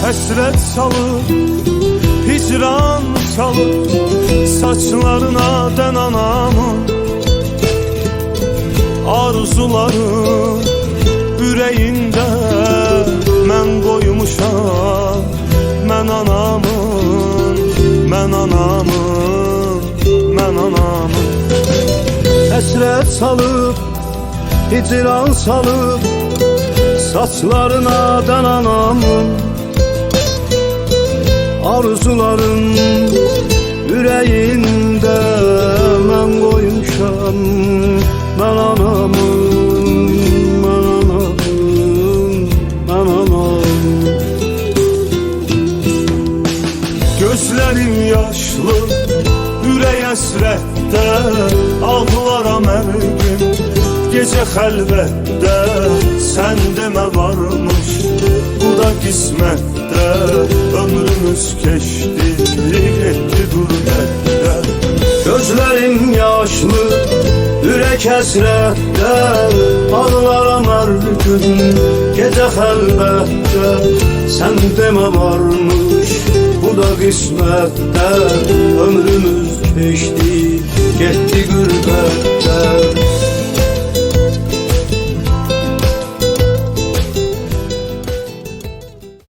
Həsrət salıb Hicran salıb Saçlarına dən anamın Arzuları Ürəyində Mən qoymuşam Mən anamın Mən anamın Mən anamın. Həsrət salıb Hicran salıb Saçlarına dən anamın Arzuların yüreğinde mən qoymuşam Mən anamın, mən anamın, mən anamın Gözlərim yaşlı, ürək əsrətdə Ağlaram hər gün, gecə xəlvətdə Sən demə varmış, bu da qismətdə Keçdi, getdi qürbətdə Gözlərim yaşlı, ürək əsrətdə Ağlaram hər gün, gecə xəlvətdə Sən demə varmış, bu da qismətdə Ömrümüz keçdi, getdi qürbətdə